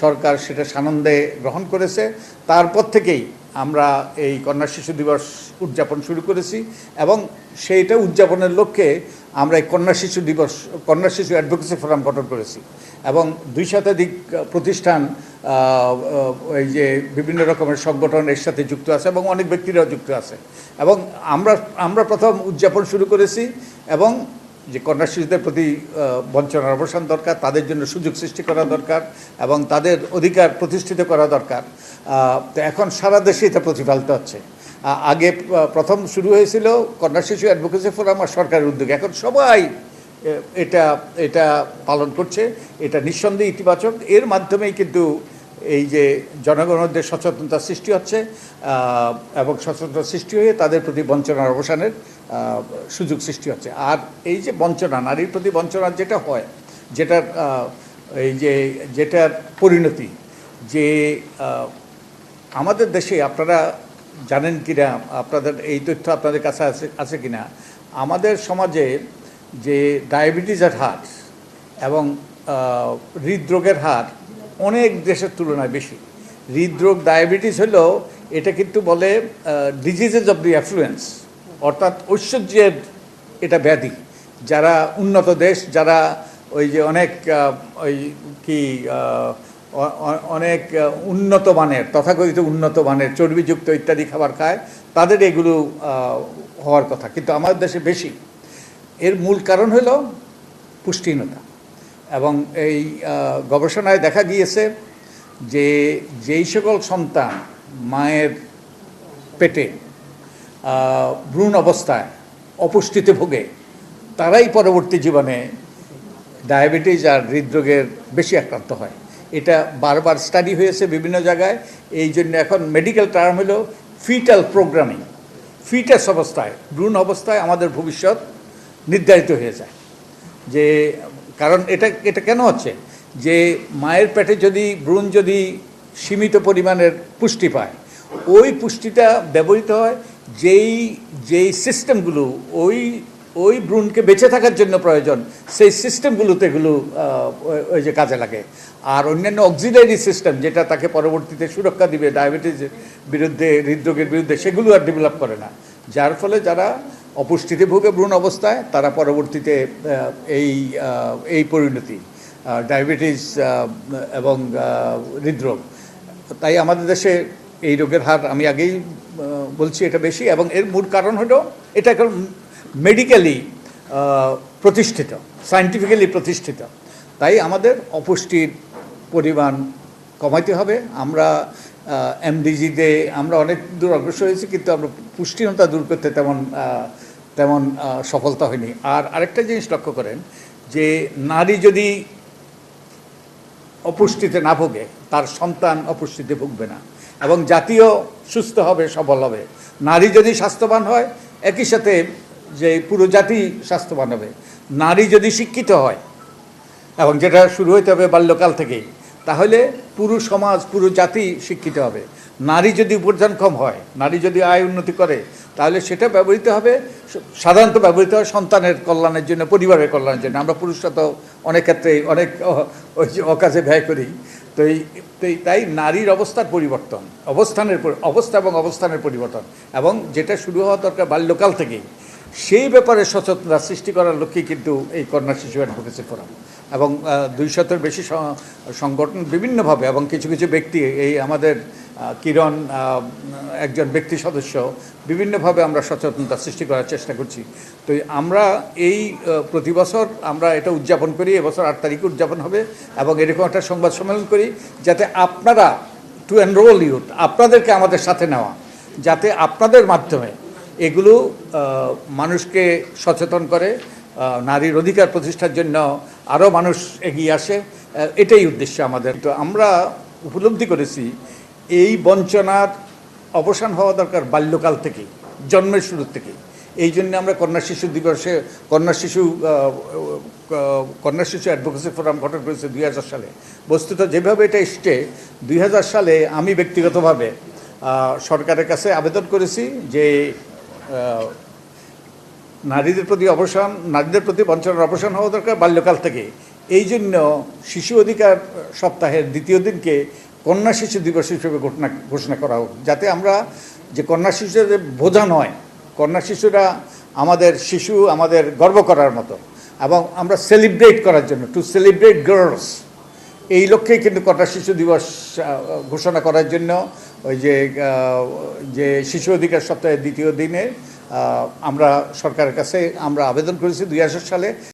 সরকার সেটা সানন্দে গ্রহণ করেছে। তারপর থেকেই আমরা এই কন্যা শিশু দিবস উদযাপন শুরু করেছি এবং সেইটা উদযাপনের লক্ষ্যে আমরা এই কন্যা শিশু দিবস, কন্যা শিশু অ্যাডভোকেসি ফোরাম গঠন করেছি এবং দুই শতাধিক প্রতিষ্ঠান এই যে বিভিন্ন রকমের সংগঠন এর সাথে যুক্ত আছে এবং অনেক ব্যক্তিরাও যুক্ত আছে। এবং আমরা আমরা প্রথম উদযাপন শুরু করেছি এবং যে কন্যা শিশুদের প্রতি বঞ্চনার অবসান দরকার, তাদের জন্য সুযোগ সৃষ্টি করা দরকার এবং তাদের অধিকার প্রতিষ্ঠিত করা দরকার। তো এখন সারা দেশে এটা প্রতিফলিত হচ্ছে। আগে প্রথম শুরু হয়েছিল কন্যা শিশু অ্যাডভোকেসি ফোরাম আর সরকারের উদ্যোগে। এখন সবাই এটা এটা পালন করছে। এটা নিঃসন্দেহে ইতিবাচক। এর মাধ্যমেই কিন্তু এই যে জনগণদের সচেতনতা সৃষ্টি হচ্ছে এবং সচেতনতা সৃষ্টি হয়ে তাদের প্রতি বঞ্চনার অবসানের সুযোগ সৃষ্টি হচ্ছে। আর এই যে বঞ্চনা, নারীর প্রতি বঞ্চনা যেটা হয়, যেটার এই যে যেটার পরিণতি, যে আমাদের দেশে আপনারা জানেন কি না আপনাদের এই তথ্য আপনাদের কাছে আছে আছে কি না আমাদের সমাজে যে ডায়াবেটিসের হার এবং হৃদরোগের হার অনেক দেশের তুলনায় বেশি। হৃদরোগ, ডায়াবেটিস হলো এটা কিন্তু বলে ডিজিজেস অফ দি অ্যাফ্লুয়েন্স অর্থাৎ ঐশ্বর্যের এটা ব্যাধি। যারা উন্নত দেশ, যারা ওই যে অনেক ওই কি অনেক উন্নত মানের, তথাকথিত উন্নত মানের চর্বিযুক্ত ইত্যাদি খাবার খায়, তাদের এগুলো হওয়ার কথা। কিন্তু আমাদের দেশে বেশি। এর মূল কারণ হলো পুষ্টিহীনতা। এবং এই গবেষণায় দেখা গিয়েছে যে যেই সকল সন্তান মায়ের পেটে ভ্রূণ অবস্থায় অপুষ্টিতে ভোগে, তারাই পরবর্তী জীবনে ডায়াবেটিস আর হৃদরোগের বেশি আক্রান্ত হয়। এটা বারবার স্টাডি হয়েছে বিভিন্ন জায়গায়। এই জন্য এখন মেডিকেল টার্ম হলো ফিটাল প্রোগ্রামিং ফিটাস অবস্থায়, ভ্রূণ অবস্থায় আমাদের ভবিষ্যৎ নির্ধারিত হয়ে যায়। যে কারণ এটা এটা কেন হচ্ছে? যে মায়ের পেটে যদি ভ্রূণ যদি সীমিত পরিমাণের পুষ্টি পায়, ওই পুষ্টিটা ব্যবহৃত হয় যেই যেই সিস্টেমগুলো, ওই ওই ভ্রূণকে বেঁচে থাকার জন্য প্রয়োজন, সেই সিস্টেমগুলোতে এগুলো ওই- যে কাজে লাগে। আর অন্যান্য অক্সিলারি সিস্টেম যেটা তাকে পরবর্তীতে সুরক্ষা দিবে, ডায়াবেটিসের বিরুদ্ধে, হৃদরোগের বিরুদ্ধে, সেগুলো আর ডেভেলপ করে না। যার ফলে যারা অপুষ্টিতে ভোগে ভ্রূণ অবস্থায়, তারা পরবর্তীতে এই এই পরিণতি ডায়াবেটিস এবং হৃদরোগ। তাই আমাদের দেশে এই রোগের হার, আমি আগেই বলছি এটা বেশি, এবং এর মূল কারণ হলো এটা এখন মেডিকেলি প্রতিষ্ঠিত সায়েন্টিফিক্যালি প্রতিষ্ঠিত। তাই আমাদের অপুষ্টির পরিমাণ কমাইতে হবে। আমরা এমডিজিতে আমরা অনেক দূর অগ্রসর হয়েছি, কিন্তু আমরা পুষ্টিহীনতা দূর করতে তেমন তেমন সফলতা হয়নি। আর আরেকটা জিনিস লক্ষ্য করেন, যে নারী যদি অপুষ্টিতে না ভোগে, তার সন্তান অপুষ্টিতে ভুগবে না, এবং জাতীয় সুস্থ হবে, সবল হবে। নারী যদি স্বাস্থ্যবান হয়, একই সাথে যে পুরো জাতি স্বাস্থ্যবান হবে। নারী যদি শিক্ষিত হয়, এবং যেটা শুরু হইতে হবে বাল্যকাল থেকেই তাহলে পুরো সমাজ, পুরো জাতি শিক্ষিত হবে। নারী যদি উপার্জনক্ষম হয়, নারী যদি আয় উন্নতি করে, তাহলে সেটা ব্যবহৃত হবে, সাধারণত ব্যবহৃত হয় সন্তানের কল্যাণের জন্য, পরিবারের কল্যাণের জন্য। আমরা পুরুষরা তো অনেক ক্ষেত্রে অনেক ওই যে অকাজে ব্যয় করি। তো এই তাই নারীর অবস্থার পরিবর্তন, অবস্থানের অবস্থা এবং অবস্থানের পরিবর্তন। এবং যেটা শুরু হওয়া দরকার বাল্যকাল থেকেই। সেই ব্যাপারে সচেতনতা সৃষ্টি করার লক্ষ্যেই কিন্তু এই কন্যা শিশু অ্যাডভোকেসি ফোরাম এবং দুই শতের বেশি সংগঠন বিভিন্নভাবে এবং কিছু কিছু ব্যক্তি, এই আমাদের কিরণ একজন ব্যক্তি সদস্য, বিভিন্নভাবে আমরা সচেতনতা সৃষ্টি করার চেষ্টা করছি। তো আমরা এই প্রতি বছর আমরা এটা উদযাপন করি, এবছর আট তারিখে উদযাপন হবে এবং এরকম একটা সংবাদ সম্মেলন করি যাতে আপনারা টু এনরোল ইউথ আপনাদেরকে আমাদের সাথে নেওয়া, যাতে আপনাদের মাধ্যমে এগুলো মানুষকে সচেতন করে নারীর অধিকার প্রতিষ্ঠার জন্য আরও মানুষ এগিয়ে আসে এটাই উদ্দেশ্য আমাদের। তো আমরা উপলব্ধি করেছি, এই বঞ্চনার অবসান হওয়া দরকার বাল্যকাল থেকে, জন্মের শুরু থেকেই এই জন্য আমরা কন্যা শিশু দিবসে, কন্যা শিশু কন্যা শিশু অ্যাডভোকেসি ফোরাম গঠন করেছে দুই হাজার সালে। বস্তুত যেভাবে এটা এসছে, দুই হাজার সালে আমি ব্যক্তিগতভাবে সরকারের কাছে আবেদন করেছি যে নারীদের প্রতি অবসান, নারীদের প্রতি বঞ্চনার অবসান হওয়া দরকার বাল্যকাল থেকে। এই জন্য শিশু অধিকার সপ্তাহের দ্বিতীয় দিনকে কন্যা শিশু দিবস হিসেবে ঘোষণা ঘোষণা করা হোক। যাতে আমরা যে কন্যা শিশুদের বোঝা নয়, কন্যা শিশুরা আমাদের শিশু আমাদের গর্ব করার মতো এবং আমরা সেলিব্রেট করার জন্য টু সেলিব্রেট গার্লস এই লক্ষ্যেই কিন্তু কন্যা শিশু দিবস ঘোষণা করার জন্য ওই যে যে শিশু অধিকার সপ্তাহের দ্বিতীয় দিনে আমরা সরকারের কাছে আমরা আবেদন করেছি দুই হাজার সালে।